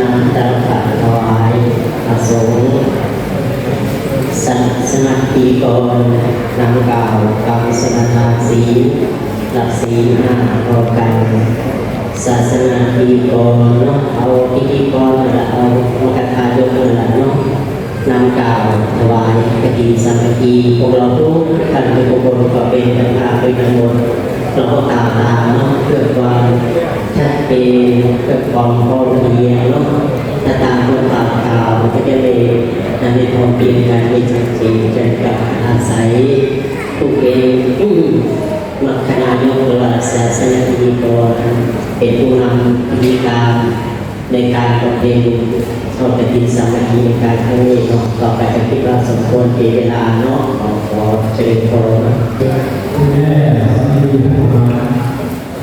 นำตาฝาถวายประสงค์สันสนับปีกรนำกล่าวกรรมสมทานศีหลักศีลห้าพอกันศาสนาพิธีกรเนาะเอาพิธีกรนั่นแหละเอามกทายกละเนาะนำกล่าวถวายกฐินสามัคคีพวกเราทุกท่านเป็นบุคคลก็เป็นกันมาเป็นกันหมดเราก็ตามตามเนาะเพื่อความชัดเจนเพื่อความพอ เพียงเนาะถ้าตามคนตามข่าวก็จะเลยนำไปพอเพียงกันไม่ชัดเจนจนกับอาศัยตัวเองมลักษณะยกระศาสนาพิธีกรเป็นผู้นำพิธีการในการประเพณีทอดกฐินสามัคคีในการครั้งนี้เนาะต่อไปก็คิดว่าสมควรเวลาเนาะขอเชิญพรคุณแม่ที่มาทางในพิธีเพรนะ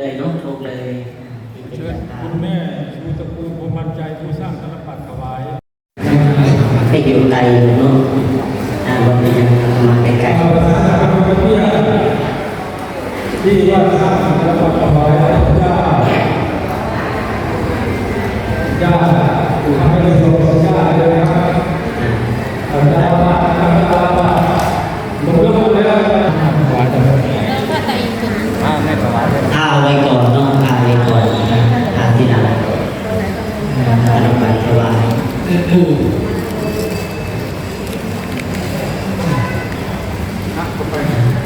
เรียนรู้ภาษาพระบาลีนะครับแล้วก็ได้คุณอาจารย์นิยามครับเลยเนาะทุกเลยที่เป็นเชิญตาคุณแม่ชูตะปูภูมิมั่นใจผู้สร้างธนบัตรถวายให้อยู่ไกลเนาะอ่าวันนี้ยังมาไกลเอาละครับที่ว่าสร้างธนบัตรถวายพระเจ้าญาติทำให้เราสมญาติเลยนะครับอาจารย์ว่าอาจารย์ว่าลงแล้วแล้วถวายจัง ๆท่าไว้ก่อนเนาะท่าไว้ก่อนท่าที่หลังอนุบาลถวาย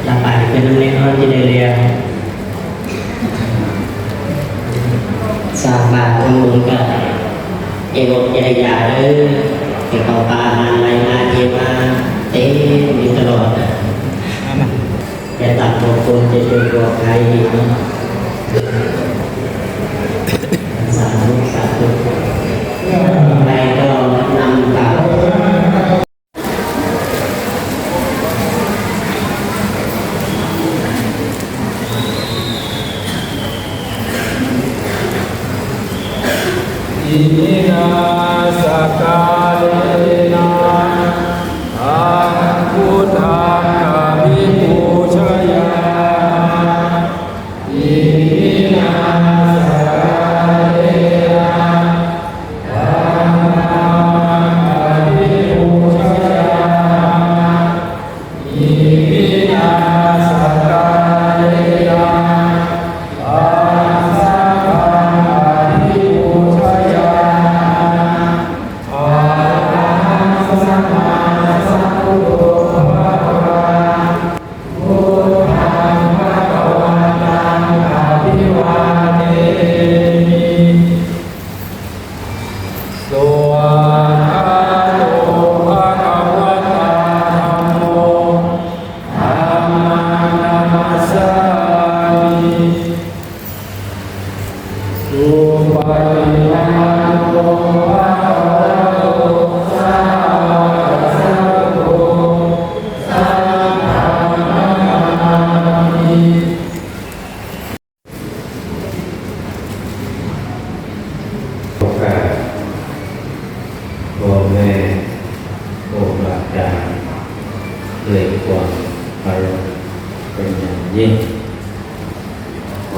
ลำบากเป็นน้ำเลี้ยงเขาที่ได้เรียน สร้างบ้านทำบุญก็เอวใจยาเลยที่เขาปลาอะไรมาเทมาเต็มอยู่ตลอดนะแต่ตัดบางคนจะเป็นตัวใครอีกเนาะสาธุสาธุไปก็นำกลับ ว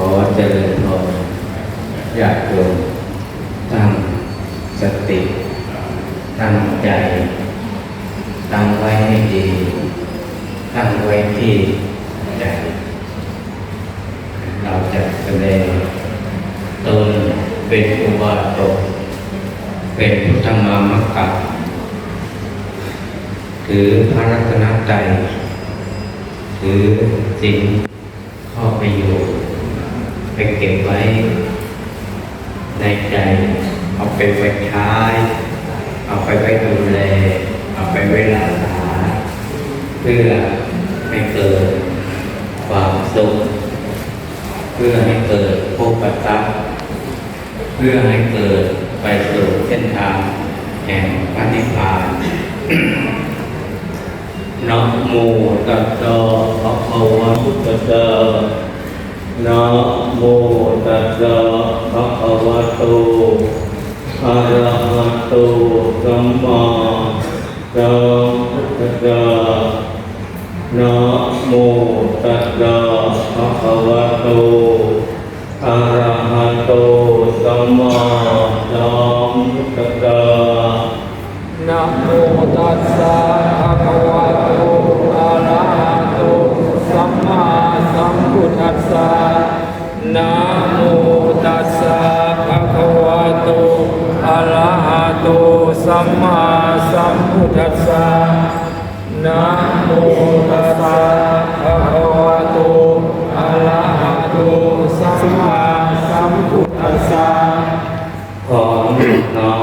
อเจริญพรญาติโยมตั้งสติ ตั้งใจ ตั้งไว้ให้ดี ตั้งไว้ที่ใจ เราจะแสดงตนเป็นอุบาสกเป็นพุทธมามกะถือพระรัตนตรัยถือสิ่งข้อประโยชน์ ไปเก็บไว้ ในใจ เอาไปไว้ใช้เอาไปไว้ดูแลเอาไปไว้รักษาเพื่อให้เกิดความสุขเพื่อให้เกิดโภคทรัพย์เพื่อให้เกิดไปสู่เส้นทางแห่งพระนิพพานนะโมตัสสะภะคะวะโตตัสสะ นะโมตัสสะภะคะวะโตอะระหะโตสัมมาสัมพุทธะนะโมตัสสะภะคะวะโตอะระหะโตสัมมาสัมพุทธะนะโมตัสสะคะวะโตอะระหะโตสัมมาสัมพุทธั สสะนะโมตัสสะภะคะวะโตอะระหะโตสัมมาสัมพุทธัสสะนะโมตัสสะภะคะวะโตอะระหะโตสัมมาสัมพุทธัสสะขอน้อ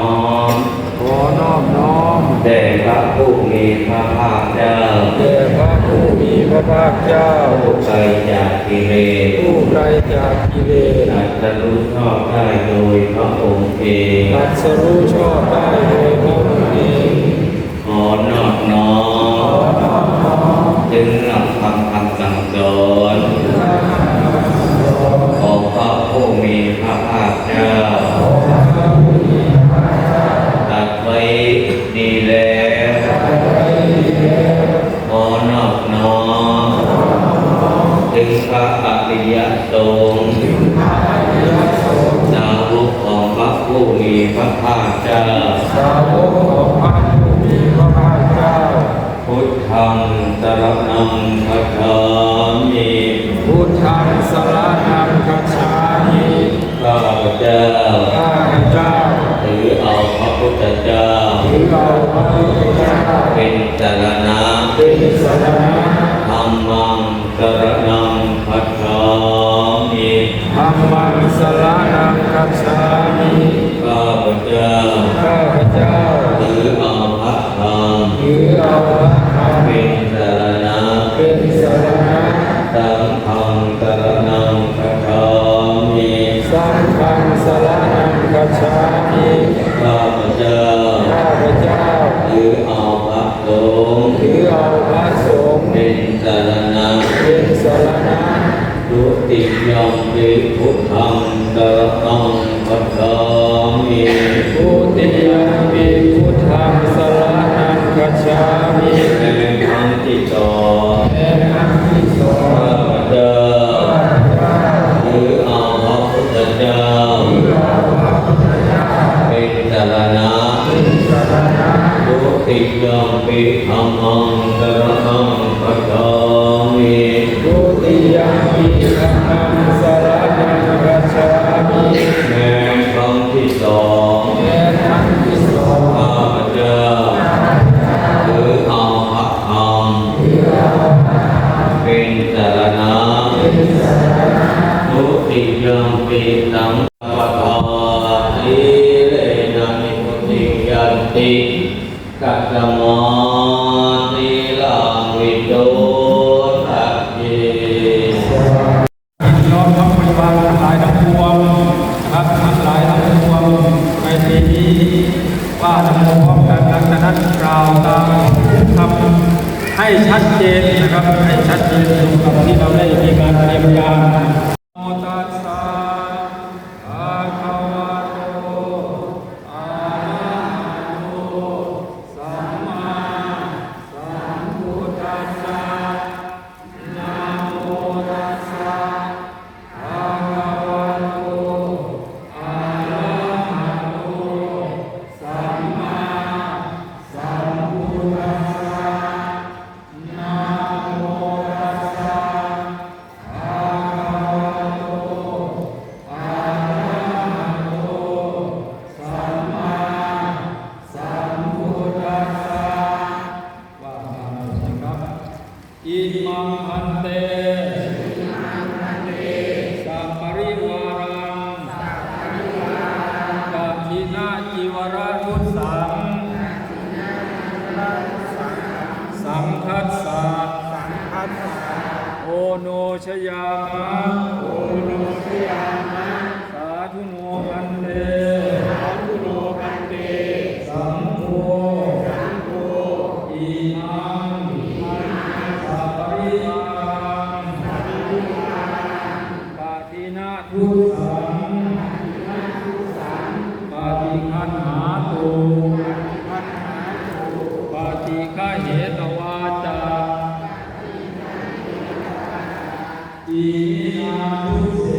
มขอนอบน้อมแด่พระผู้มีพระภาคเจ้า แด่พระผู้มีพ ระภาคเจ้าผู้ไกลจากกิเลสผู้ไกลจากกิเลสอัตรู้ชอบได้โดยพระองค์เองตัดสรู้ชอบได้โดยพระองค์เองขอนอบน้อมจึงหลักคำคำสั่ง ธังสรณังคัจฉามิข้าพเจ้าข้าพเจ้าถือเอาพระพุทธเจ้าถือเอาพระพุทธเจ้าเป็นสรณะเป็นสรณะธรรมังสรณังคัจฉามิธรรมังสรณังคัจฉามิข้าพเจ้าข้าพเจ้าถือเอาพระธรรมถือเอาพระ สงฆ์ถือเอาพระสงฆ์เป็นสารณะเป็นสารณะดุติยมปิพุทธังตรณังคัจฉามิพุติยังปิพุทธังสารณังคัจฉามิ ดุติยมปิธรรมังสรณังคัจฉามิพุติยังปิธัม กัตตมติลังวิโตทัพเยน้อมทั้งปริวารทั้งหลายทั้งปวงนะครับทั้งหลายทั้งปวงในที่นี้ว่าทั้งพร้อมกันดังนั้นกล่าวตามคำให้ชัดเจนนะครับให้ชัดเจนตรงกับที่เราได้มีการเตรียมการ อิมังพันเตสัพปริวารังกัจจินาจิวาทุสังสังคัสสะโอโนชยามะ อิน